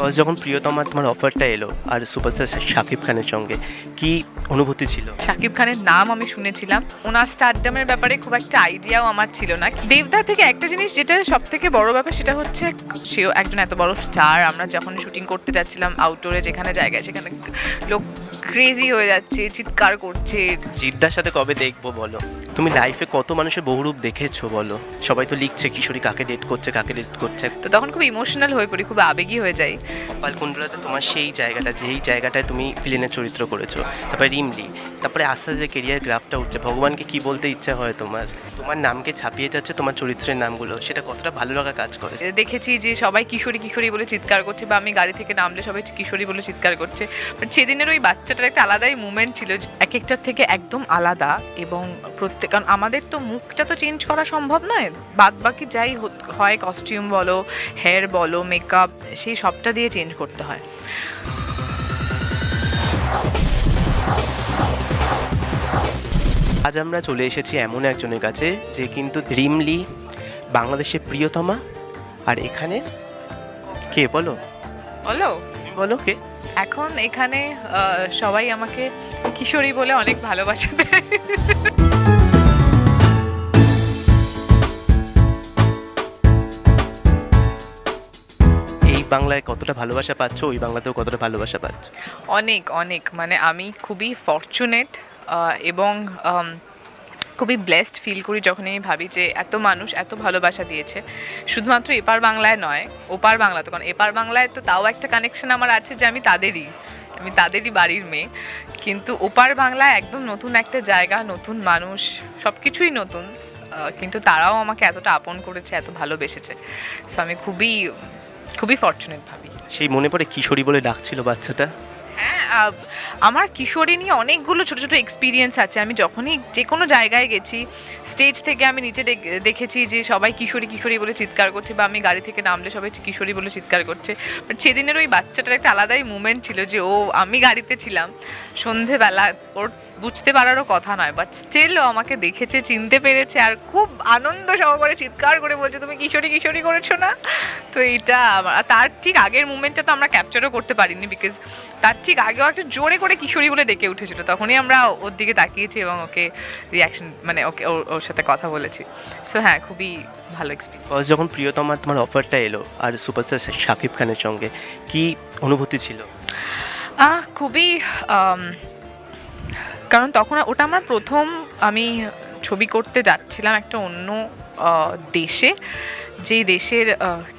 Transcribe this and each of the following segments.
First যখন প্রিয়তমা তোমার অফারটা এলো আর সুপারস্টার শাকিব খানের সঙ্গে কি অনুভূতি ছিল? শাকিব খানের নাম আমি শুনেছিলাম। ওনার স্টারডামের ব্যাপারে খুব একটা আইডিয়াও আমার ছিল না। দেবদা থেকে একটা জিনিস যেটা সব থেকে বড় ব্যাপার সেটা হচ্ছে সেও একজন এত বড় স্টার আমরা যখন শুটিং করতে যাচ্ছিলাম আউটডোরে যেখানে জায়গায় সেখানে লোক ক্রেজি হয়ে যাচ্ছে চিৎকার করছে। জিদ্দার সাথে কবে দেখব বলো? তুমি লাইফে কত মানুষের বহুরূপ দেখেছ বলো? সবাই তো লিখছে কিশোরী কাকে ডেট করছে কাকে ডেট করছে। তো তখন খুব ইমোশনাল হয়ে পড়ি খুব আবেগী হয়ে যাই। কপালকুণ্ডলাতে তোমার সেই জায়গাটা, যেই জায়গাটায় তুমি ভিলেনের চরিত্র করেছ। তারপরে রিমলি, তারপরে আস্তে আস্তে কেরিয়ার গ্রাফটা উঠছে। ভগবানকে কি বলতে ইচ্ছা হয় তোমার? তোমার নামকে ছাপিয়ে যাচ্ছে তোমার চরিত্রের নামগুলো। সেটা কতটা ভালো লাগা কাজ করে। দেখেছি যে সবাই কিশোরী কিশোরী বলে চিৎকার করছে বা আমি গাড়ি থেকে নামলে সবাই কিশোরী বলে চিৎকার করছে। বাট সেদিনের ওই বাচ্চাটার একটা আলাদাই মুভমেন্ট ছিল। এক একটার থেকে একদম আলাদা এবং প্রত্যেক কারণ আমাদের তো মুখটা তো চেঞ্জ করা সম্ভব নয়। বাদ বাকি যাই হয় কস্টিউম বলো হেয়ার বলো মেকআপ সেই সবটা দিয়ে চেঞ্জ করতে হয়। আজ আমরা চলে এসেছি এমন একজনের কাছে যে কিন্তু রিমলি বাংলাদেশের প্রিয়তমা আর এখানের কে বলো? বলো। বলো কে? এখন এখানে সবাই আমাকে কিশোরী বলে অনেক ভালোবাসা। দেয় বাংলায় কতটা ভালোবাসা পাচ্ছ, ওই বাংলাতেও কতটা ভালোবাসা পাচ্ছ? অনেক অনেক। মানে আমি খুবই ফর্চুনেট এবং খুবই ব্লেসড ফিল করি যখন আমি ভাবি যে এত মানুষ এত ভালোবাসা দিয়েছে। শুধুমাত্র এপার বাংলায় নয়, ওপার বাংলা তো কারণ এপার বাংলায় তো তাও একটা কানেকশন আমার আছে যে আমি তাদেরই আমি তাদেরই বাড়ির মেয়ে। কিন্তু ওপার বাংলায় একদম নতুন একটা জায়গা, নতুন মানুষ সব কিছুই নতুন কিন্তু তারাও আমাকে এতটা আপন করেছে, এত ভালোবেসেছে। সো আমি খুবই খুবই ফর্চুনেট ভাবি। সেই মনে পড়ে কিশোরী বলে ডাকছিল বাচ্চাটা? হ্যাঁ আমার কিশোরী নিয়ে অনেকগুলো ছোটো ছোটো এক্সপিরিয়েন্স আছে। আমি যখনই যে কোনো জায়গায় গেছি স্টেজ থেকে আমি নিচে দেখেছি যে সবাই কিশোরী কিশোরী বলে চিৎকার করছে বা আমি গাড়ি থেকে নামলে সবাই কিশোরী বলে চিৎকার করছে। বাট সেদিনের ওই বাচ্চাটার একটা আলাদাই মুমেন্ট ছিল যে, ও, আমি গাড়িতে ছিলাম। সন্ধেবেলা ওর বুঝতে পারারও কথা নয় বাট স্টিল ও আমাকে দেখেছে, চিনতে পেরেছে আর খুব আনন্দ সহকারে চিৎকার করে বলছে, তুমি কিশোরী কিশোরী করেছ না? তো এইটা আমার তার ঠিক আগের মুমেন্টটা তো আমরা ক্যাপচারও করতে পারিনি বিকজ তার ঠিক আগেও একটা জোরে করে কিশোরী বলে ডেকে উঠেছিল। তখনই আমরা ওর দিকে তাকিয়েছি এবং ওকে রিয়াকশন মানে ওকে ওর সাথে কথা বলেছি। সো হ্যাঁ খুবই ভালো এক্সপিরিয়েন্স ফার্স্ট যখন প্রিয়তমা তোমার অফারটা এলো আর সুপারস্টার শাকিব খানের সঙ্গে কি অনুভূতি ছিল? খুবই কারণ তখন ওটা আমার প্রথম আমি ছবি করতে যাচ্ছিলাম একটা অন্য দেশে। যেই দেশের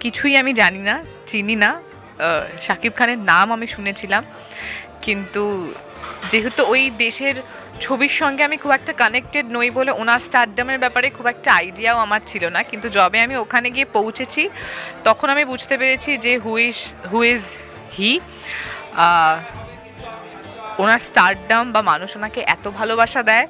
কিছুই আমি জানি না চিনি না শাকিব খানের নাম আমি শুনেছিলাম। কিন্তু যেহেতু ওই দেশের ছবির সঙ্গে আমি খুব একটা কানেক্টেড নই বলে ওনার স্টারডামের ব্যাপারে খুব একটা আইডিয়াও আমার ছিল না। কিন্তু যবে আমি ওখানে গিয়ে পৌঁছেছি, তখন আমি বুঝতে পেরেছি যে হুইস who is he owner stardom বা মানুষ ওনাকে এত ভালোবাসা দেয়।